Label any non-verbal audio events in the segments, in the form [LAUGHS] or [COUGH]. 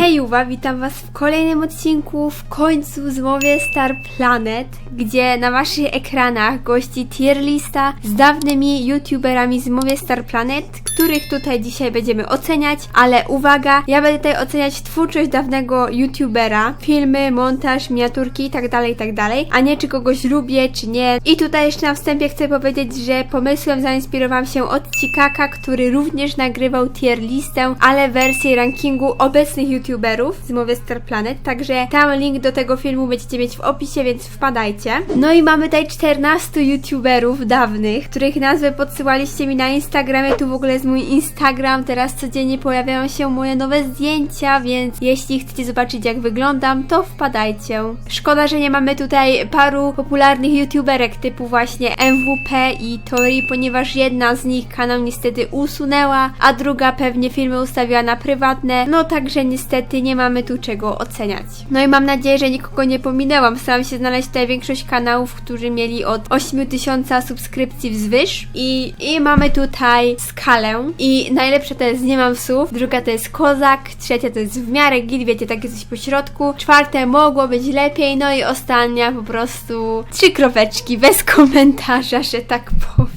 Hejuwa, witam was w kolejnym odcinku, w końcu zmowie Star Planet, gdzie na waszych ekranach gości tier lista z dawnymi youtuberami z mowie Star Planet, których tutaj dzisiaj będziemy oceniać, ale uwaga, ja będę tutaj oceniać twórczość dawnego youtubera, filmy, montaż, miniaturki itd., itd., a nie czy kogoś lubię, czy nie. I tutaj jeszcze na wstępie chcę powiedzieć, że pomysłem zainspirowałam się od Cikaka, który również nagrywał tier listę, ale wersję rankingu obecnych youtuberów z mowy Star Planet, także tam link do tego filmu będziecie mieć w opisie, więc wpadajcie. No i mamy tutaj 14 youtuberów dawnych, których nazwy podsyłaliście mi na Instagramie, tu w ogóle jest mój Instagram, teraz codziennie pojawiają się moje nowe zdjęcia, więc jeśli chcecie zobaczyć jak wyglądam, to wpadajcie. Szkoda, że nie mamy tutaj paru popularnych youtuberek typu właśnie MWP i Tori, ponieważ jedna z nich kanał niestety usunęła, a druga pewnie filmy ustawiła na prywatne, no także niestety nie mamy tu czego oceniać. No i mam nadzieję, że nikogo nie pominęłam. Staram się znaleźć tutaj większość kanałów, którzy mieli od 8000 subskrypcji wzwyż i, i mamy tutaj skalę i najlepsze to jest Nie mam słów, druga to jest Kozak, trzecia to jest w miarę git, wiecie, takie coś po środku, czwarte mogło być lepiej, no i ostatnia po prostu trzy kropeczki, bez komentarza, że tak powiem.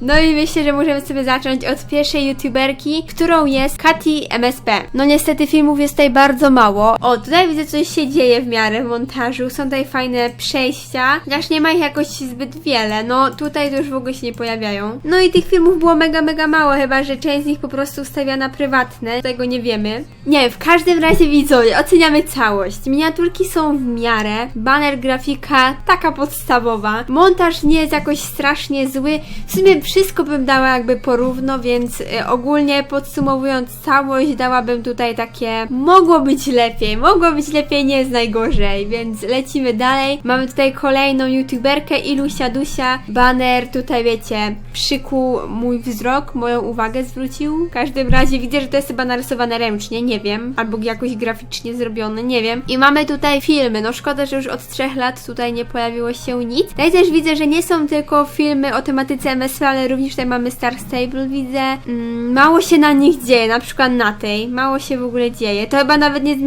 No i myślę, że możemy sobie zacząć od pierwszej youtuberki, którą jest Kati MSP. No niestety filmów jest tutaj bardzo mało. O, tutaj widzę coś się dzieje w miarę w montażu, są tutaj fajne przejścia, chociaż nie ma ich jakoś zbyt wiele, no tutaj to już w ogóle się nie pojawiają. No i tych filmów było mega, mega mało, chyba, że część z nich po prostu ustawia na prywatne, tego nie wiemy. Nie, w każdym razie widzowie, oceniamy całość. Miniaturki są w miarę, banner, grafika taka podstawowa, montaż nie jest jakoś strasznie zły, sumie wszystko bym dała jakby porówno, więc y, ogólnie podsumowując całość, dałabym tutaj takie mogło być lepiej, mogło być lepiej, nie jest najgorzej, więc lecimy dalej. Mamy tutaj kolejną youtuberkę Ilusia Dusia, banner tutaj wiecie, przykuł mój wzrok, moją uwagę zwrócił. W każdym razie widzę, że to jest chyba narysowane ręcznie, nie wiem, albo jakoś graficznie zrobione, nie wiem. I mamy tutaj filmy, no szkoda, że już od trzech lat tutaj nie pojawiło się nic. Tutaj też widzę, że nie są tylko filmy o tematyce MSW, ale również tutaj mamy Star Stable, widzę. Mm, mało się na nich dzieje, na przykład na tej, mało się w ogóle dzieje. To chyba nawet nie jest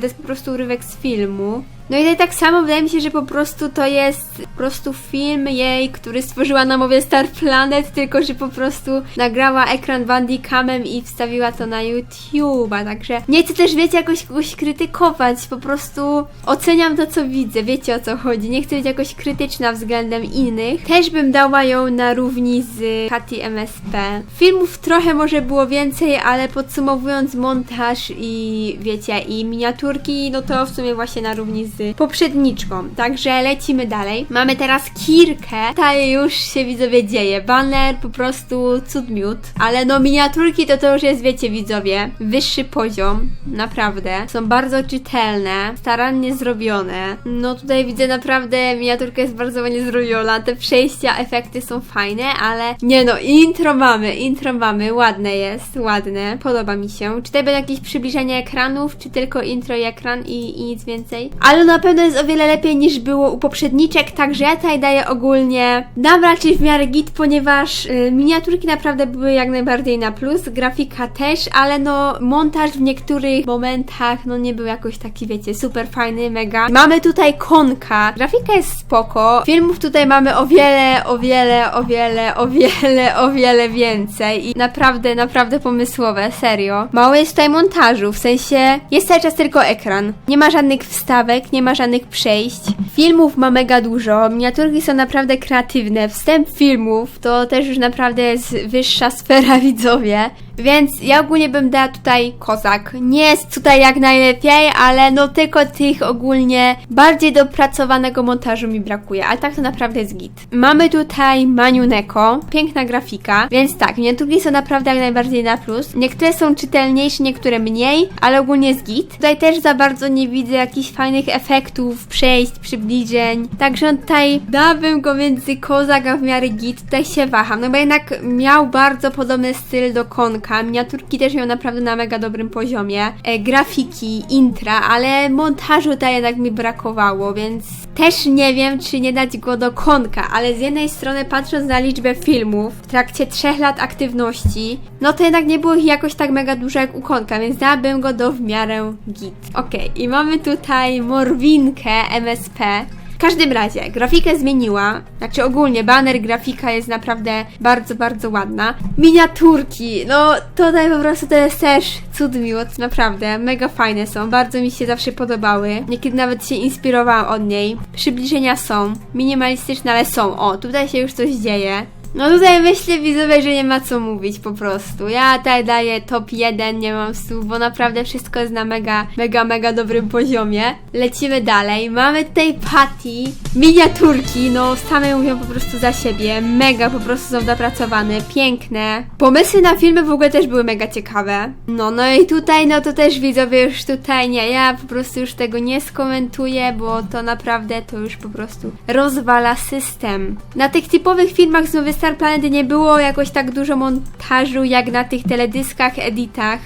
to jest po prostu urywek z filmu. No i tak samo wydaje mi się, że po prostu to jest po prostu film jej, który stworzyła na mowie Star Planet, tylko że po prostu nagrała ekran Bandicamem i wstawiła to na YouTube'a, także nie chcę też, wiecie, jakoś kogoś krytykować, po prostu oceniam to, co widzę, wiecie o co chodzi, nie chcę być jakoś krytyczna względem innych. Też bym dała ją na równi z Katy MSP. Filmów trochę może było więcej, ale podsumowując montaż i wiecie, i miniaturki, no to w sumie właśnie na równi z poprzedniczką. Także lecimy dalej. Mamy teraz Kirkę. Tutaj już się widzowie dzieje. Banner po prostu cud miód. Ale no miniaturki to to już jest, wiecie widzowie, wyższy poziom. Naprawdę. Są bardzo czytelne, starannie zrobione. No tutaj widzę naprawdę miniaturka jest bardzo ładnie zrobiona. Te przejścia, efekty są fajne, ale nie no, intro mamy, intro mamy. Ładne jest, ładne. Podoba mi się. Czy tutaj będzie jakieś przybliżenie ekranów, czy tylko intro i ekran i, i nic więcej? Ale na pewno jest o wiele lepiej niż było u poprzedniczek, także ja tutaj daję ogólnie, dam raczej w miarę git, ponieważ y, miniaturki naprawdę były jak najbardziej na plus, grafika też, ale no montaż w niektórych momentach no nie był jakoś taki, wiecie, super fajny, mega. Mamy tutaj konka, grafika jest spoko, filmów tutaj mamy o wiele, o wiele, o wiele, o wiele, o wiele więcej i naprawdę, naprawdę pomysłowe, serio. Mało jest tutaj montażu, w sensie jest cały czas tylko ekran, nie ma żadnych wstawek, nie ma żadnych przejść. Filmów ma mega dużo, miniaturki są naprawdę kreatywne. Wstęp filmów to też już naprawdę jest wyższa [LAUGHS] sfera widzowie. Więc ja ogólnie bym dała tutaj kozak. Nie jest tutaj jak najlepiej, ale no tylko tych ogólnie bardziej dopracowanego montażu mi brakuje, ale tak to naprawdę jest git. Mamy tutaj Maniuneko, piękna grafika, więc tak, miniaturki są naprawdę jak najbardziej na plus. Niektóre są czytelniejsze, niektóre mniej, ale ogólnie jest git. Tutaj też za bardzo nie widzę jakichś fajnych efektów, przejść, przybliżeń, także tutaj dałabym go między kozak a w miarę git. Tutaj się waham, no bo jednak miał bardzo podobny styl do Konka, pudełka. Miniaturki też miał naprawdę na mega dobrym poziomie. E, grafiki, intra, ale montażu tutaj jednak mi brakowało, więc też nie wiem, czy nie dać go do konka, ale z jednej strony patrząc na liczbę filmów w trakcie trzech lat aktywności, no to jednak nie było ich jakoś tak mega dużo jak u konka, więc dałabym go do w miarę git. Okej, i mamy tutaj Morwinkę MSP. Każdym razie, grafikę zmieniła. Znaczy ogólnie, banner, grafika jest naprawdę bardzo, bardzo ładna. Miniaturki, no tutaj po prostu to jest też cud miłot, naprawdę. Mega fajne są, bardzo mi się zawsze podobały. Niekiedy nawet się inspirowałam od niej. Przybliżenia są, minimalistyczne, ale są. O, tutaj się już coś dzieje. No tutaj myślę widzowie, że nie ma co mówić po prostu. Ja tutaj daję top 1, nie mam słów, bo naprawdę wszystko jest na mega, mega, mega dobrym poziomie. Lecimy dalej. Mamy tutaj Patty, miniaturki, no same mówią po prostu za siebie. Mega po prostu są dopracowane, piękne. Pomysły na filmy w ogóle też były mega ciekawe. No, no i tutaj, no to też widzowie już tutaj nie, ja po prostu już tego nie skomentuję, bo to naprawdę to już po prostu rozwala system. Na tych typowych filmach z Nowy Star Planet nie było jakoś tak dużo montażu jak na tych teledyskach, editach.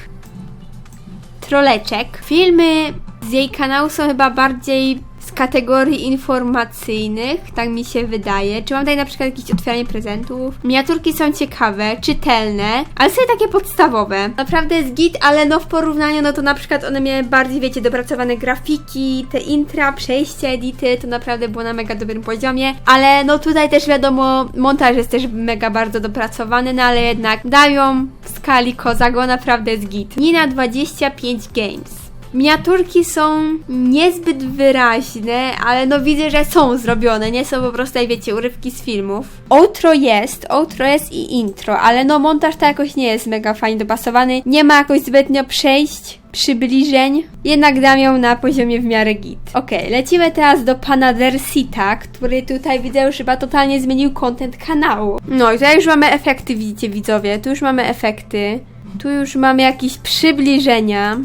Troleczek. Filmy z jej kanału są chyba bardziej kategorii informacyjnych, tak mi się wydaje. Czy mam tutaj na przykład jakieś otwieranie prezentów? Miniaturki są ciekawe, czytelne, ale są takie podstawowe. Naprawdę jest git, ale no w porównaniu, no to na przykład one miały bardziej, wiecie, dopracowane grafiki, te intra, przejście, edity, to naprawdę było na mega dobrym poziomie, ale no tutaj też wiadomo, montaż jest też mega bardzo dopracowany, no ale jednak dają w skali Kozago naprawdę jest git. Nina 25 Games. Miniaturki są niezbyt wyraźne, ale no widzę, że są zrobione, nie są po prostu, jak wiecie, urywki z filmów. Outro jest, outro jest i intro, ale no montaż to jakoś nie jest mega fajnie dopasowany, nie ma jakoś zbytnio przejść, przybliżeń, jednak dam ją na poziomie w miarę git. Okej, lecimy teraz do pana Dersita, który tutaj widzę już chyba totalnie zmienił content kanału. No i tutaj już mamy efekty, widzicie widzowie, tu już mamy efekty, tu już mamy jakieś przybliżenia.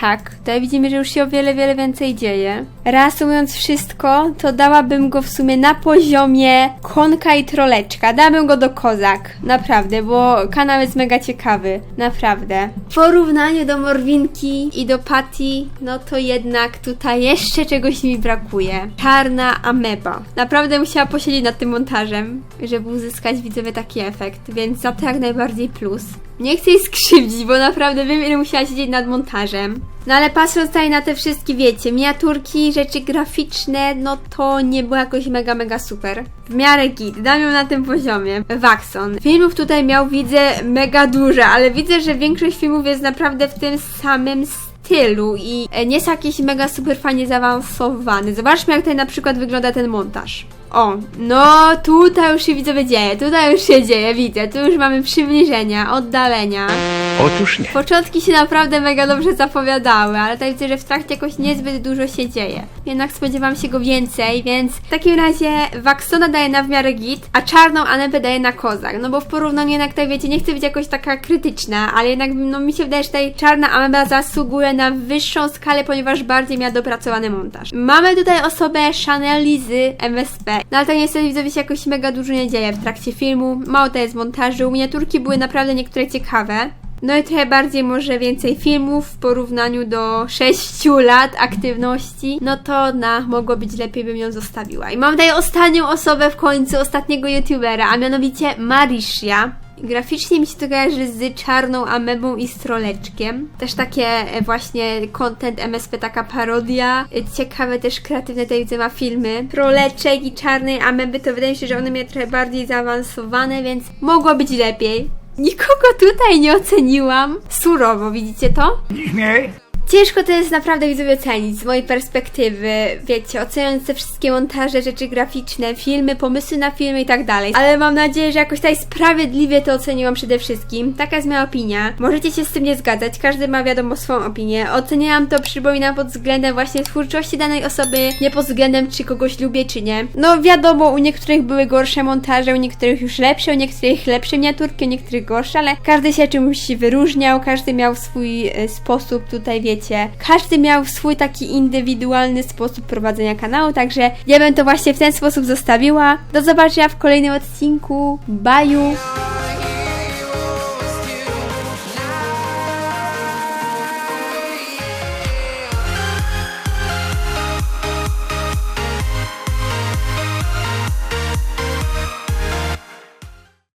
Tak, tutaj widzimy, że już się o wiele, wiele więcej dzieje. Reasumując wszystko, to dałabym go w sumie na poziomie konka i troleczka. Dałabym go do kozak, naprawdę, bo kanał jest mega ciekawy, naprawdę. W porównaniu do Morwinki i do Patty, no to jednak tutaj jeszcze czegoś mi brakuje. Czarna ameba. Naprawdę musiała posiedzieć nad tym montażem, żeby uzyskać widzowie taki efekt, więc za to jak najbardziej plus. Nie chcę jej skrzywdzić, bo naprawdę wiem, ile musiała siedzieć nad montażem. No ale patrząc tutaj na te wszystkie, wiecie, miniaturki, rzeczy graficzne, no to nie było jakoś mega, mega super. W miarę git, dam ją na tym poziomie. Waxon. Filmów tutaj miał, widzę, mega dużo, ale widzę, że większość filmów jest naprawdę w tym samym stylu i e, nie jest jakiś mega super fajnie zaawansowany. Zobaczmy, jak tutaj na przykład wygląda ten montaż. O, no tutaj już się widzowie dzieje, tutaj już się dzieje, widzę, tu już mamy przybliżenia, oddalenia. Otóż nie. Początki się naprawdę mega dobrze zapowiadały, ale tutaj widzę, że w trakcie jakoś niezbyt dużo się dzieje. Jednak spodziewam się go więcej, więc w takim razie Waxona daje na w miarę git, a czarną Anebę daje na kozak. No bo w porównaniu jednak tutaj wiecie, nie chcę być jakoś taka krytyczna, ale jednak no mi się wydaje, że tutaj czarna Ameba zasługuje na wyższą skalę, ponieważ bardziej miała dopracowany montaż. Mamy tutaj osobę Chanel Lizy MSP. No ale to niestety widzowie się jakoś mega dużo nie dzieje w trakcie filmu. Mało to jest montażu. Miniaturki były naprawdę niektóre ciekawe. No i trochę bardziej może więcej filmów w porównaniu do 6 lat aktywności, no to na mogło być lepiej bym ją zostawiła. I mam tutaj ostatnią osobę w końcu, ostatniego youtubera, a mianowicie Marisha. Graficznie mi się to kojarzy z czarną amebą i stroleczkiem. Też takie e, właśnie content MSP, taka parodia. E, Ciekawe też kreatywne tutaj widzę ma filmy. Troleczek i czarnej ameby to wydaje mi się, że one miały trochę bardziej zaawansowane, więc mogło być lepiej. Nikogo tutaj nie oceniłam. Surowo, widzicie to? Śmiej. Ciężko to jest naprawdę widzowie ocenić z mojej perspektywy, wiecie, oceniając te wszystkie montaże, rzeczy graficzne, filmy, pomysły na filmy i tak dalej. Ale mam nadzieję, że jakoś tutaj sprawiedliwie to oceniłam przede wszystkim. Taka jest moja opinia. Możecie się z tym nie zgadzać, każdy ma wiadomo swoją opinię. Oceniałam to, przypominam, pod względem właśnie twórczości danej osoby, nie pod względem czy kogoś lubię, czy nie. No wiadomo, u niektórych były gorsze montaże, u niektórych już lepsze, u niektórych lepsze miniaturki, u niektórych gorsze, ale każdy się czymś wyróżniał, każdy miał swój e, sposób tutaj, wiecie, każdy miał swój taki indywidualny sposób prowadzenia kanału, także ja bym to właśnie w ten sposób zostawiła. Do zobaczenia w kolejnym odcinku. Bye!